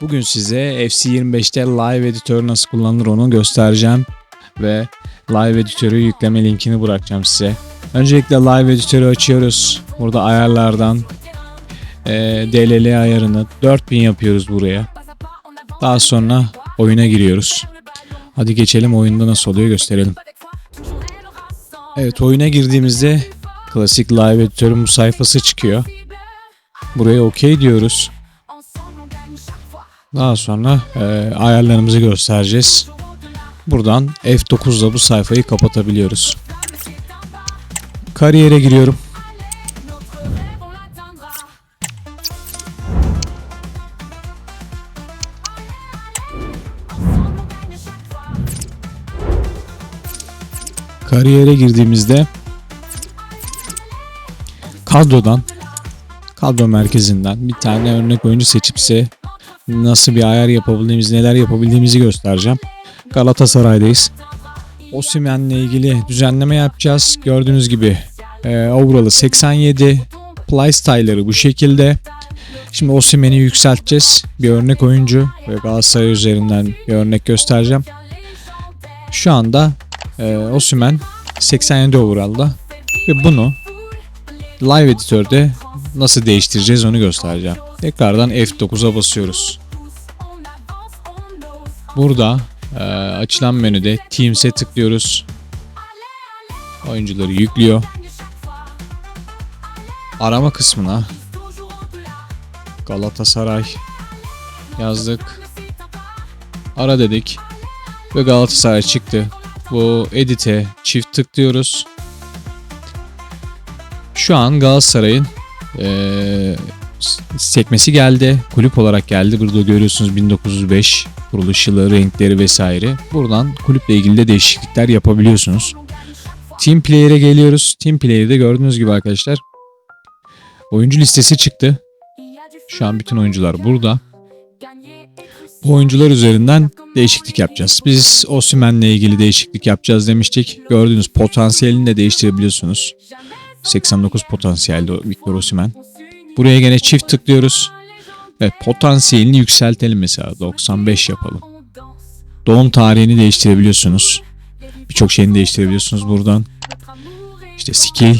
Bugün size FC25'te Live Editör nasıl kullanılır onu göstereceğim ve Live Editör'ü yükleme linkini bırakacağım size. Öncelikle Live Editör'ü açıyoruz. Burada ayarlardan e, DLL ayarını 4000 yapıyoruz buraya. Daha sonra oyuna giriyoruz. Hadi geçelim oyunda nasıl oluyor gösterelim. Evet oyuna girdiğimizde klasik Live Editör'ün bu sayfası çıkıyor. Buraya OK diyoruz. Daha sonra e, ayarlarımızı göstereceğiz. Buradan F9'la bu sayfayı kapatabiliyoruz. Kariyere giriyorum. Kariyere girdiğimizde kadrodan kadro merkezinden bir tane örnek oyuncu seçip size nasıl bir ayar yapabildiğimizi, neler yapabildiğimizi göstereceğim. Galatasaray'dayız. Osimhen'le ilgili düzenleme yapacağız. Gördüğünüz gibi e, overall'ı 87. Playstyle'ları bu şekilde. Şimdi Osimhen'i yükselteceğiz. Bir örnek oyuncu ve Galatasaray üzerinden bir örnek göstereceğim. Şu anda e, Osimhen 87 overall'da ve bunu Live Editör'de nasıl değiştireceğiz onu göstereceğim. Tekrardan F9'a basıyoruz. Burada e, açılan menüde Teams'e tıklıyoruz. Oyuncuları yüklüyor. Arama kısmına Galatasaray yazdık. Ara dedik ve Galatasaray çıktı. Bu edit'e çift tıklıyoruz. Şu an Galatasaray'ın eee, sekmesi geldi. Kulüp olarak geldi. Burada görüyorsunuz 1905 kuruluş yılı, renkleri vesaire. Buradan kulüple ilgili de değişiklikler yapabiliyorsunuz. Team Player'e geliyoruz. Team Player'de gördüğünüz gibi arkadaşlar oyuncu listesi çıktı. Şu an bütün oyuncular burada. Bu oyuncular üzerinden değişiklik yapacağız. Biz Osimhen'le ilgili değişiklik yapacağız demiştik. Gördüğünüz potansiyelini de değiştirebiliyorsunuz. 89 potansiyelde Victor Osimhen. Buraya gene çift tıklıyoruz. Ve potansiyelini yükseltelim mesela 95 yapalım. Doğum tarihini değiştirebiliyorsunuz. Birçok şeyini değiştirebiliyorsunuz buradan. İşte skill,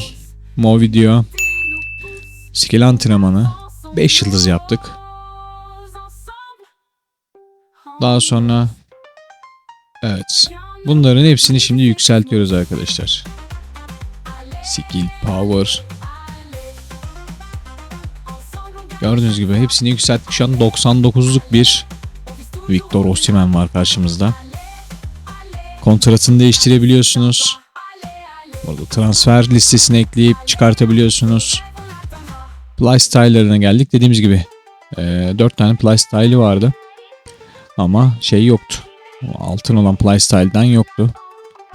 mo video, skill antrenmanı 5 yıldız yaptık. Daha sonra evet bunların hepsini şimdi yükseltiyoruz arkadaşlar. Skill, power. Gördüğünüz gibi hepsini yükselttik. Şu an 99'luk bir Victor Osimhen var karşımızda. Kontratını değiştirebiliyorsunuz. Burada transfer listesine ekleyip çıkartabiliyorsunuz. Playstyle'larına geldik. Dediğimiz gibi e, 4 tane playstyle'ı vardı. Ama şey yoktu. Altın olan playstyle'dan yoktu.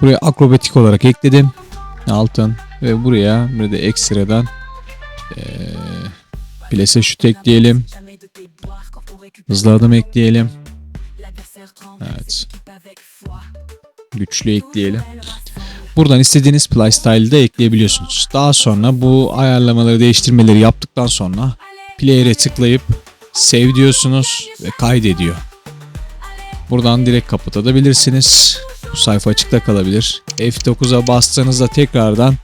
Buraya akrobatik olarak ekledim. Altın. Ve buraya bir de ekstradan e, plase şut ekleyelim. Hızlı adım ekleyelim. Evet. Güçlü ekleyelim. Buradan istediğiniz playstyle'ı da ekleyebiliyorsunuz. Daha sonra bu ayarlamaları değiştirmeleri yaptıktan sonra player'e tıklayıp save diyorsunuz ve kaydediyor. Buradan direkt kapatabilirsiniz. Bu sayfa açıkta kalabilir. F9'a bastığınızda tekrardan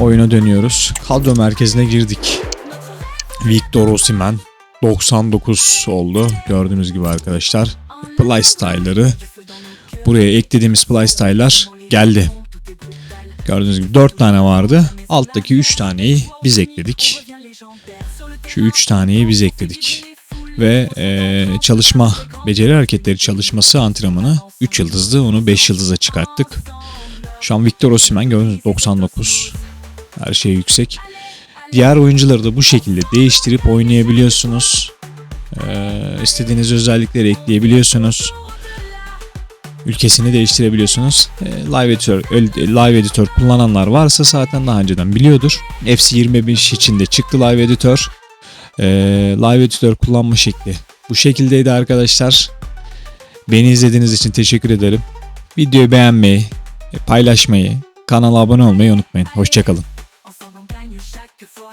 oyuna dönüyoruz. Kadro merkezine girdik. Victor Osimhen 99 oldu. Gördüğünüz gibi arkadaşlar. Playstyle'ları buraya eklediğimiz playstyle'lar geldi. Gördüğünüz gibi 4 tane vardı. Alttaki 3 taneyi biz ekledik. Şu 3 taneyi biz ekledik. Ve eee, çalışma, beceri hareketleri çalışması antrenmanı 3 yıldızdı. Onu 5 yıldıza çıkarttık. Şu an Victor Osimhen gördüğünüz gibi 99. Her şey yüksek. Diğer oyuncuları da bu şekilde değiştirip oynayabiliyorsunuz. Ee, istediğiniz özellikleri ekleyebiliyorsunuz. Ülkesini değiştirebiliyorsunuz. Ee, live editör, live editör kullananlar varsa zaten daha önceden biliyordur. FC25 için de çıktı live editör. Ee, live editör kullanma şekli bu şekildeydi arkadaşlar. Beni izlediğiniz için teşekkür ederim. Videoyu beğenmeyi, paylaşmayı, kanala abone olmayı unutmayın. Hoşçakalın. chaque fois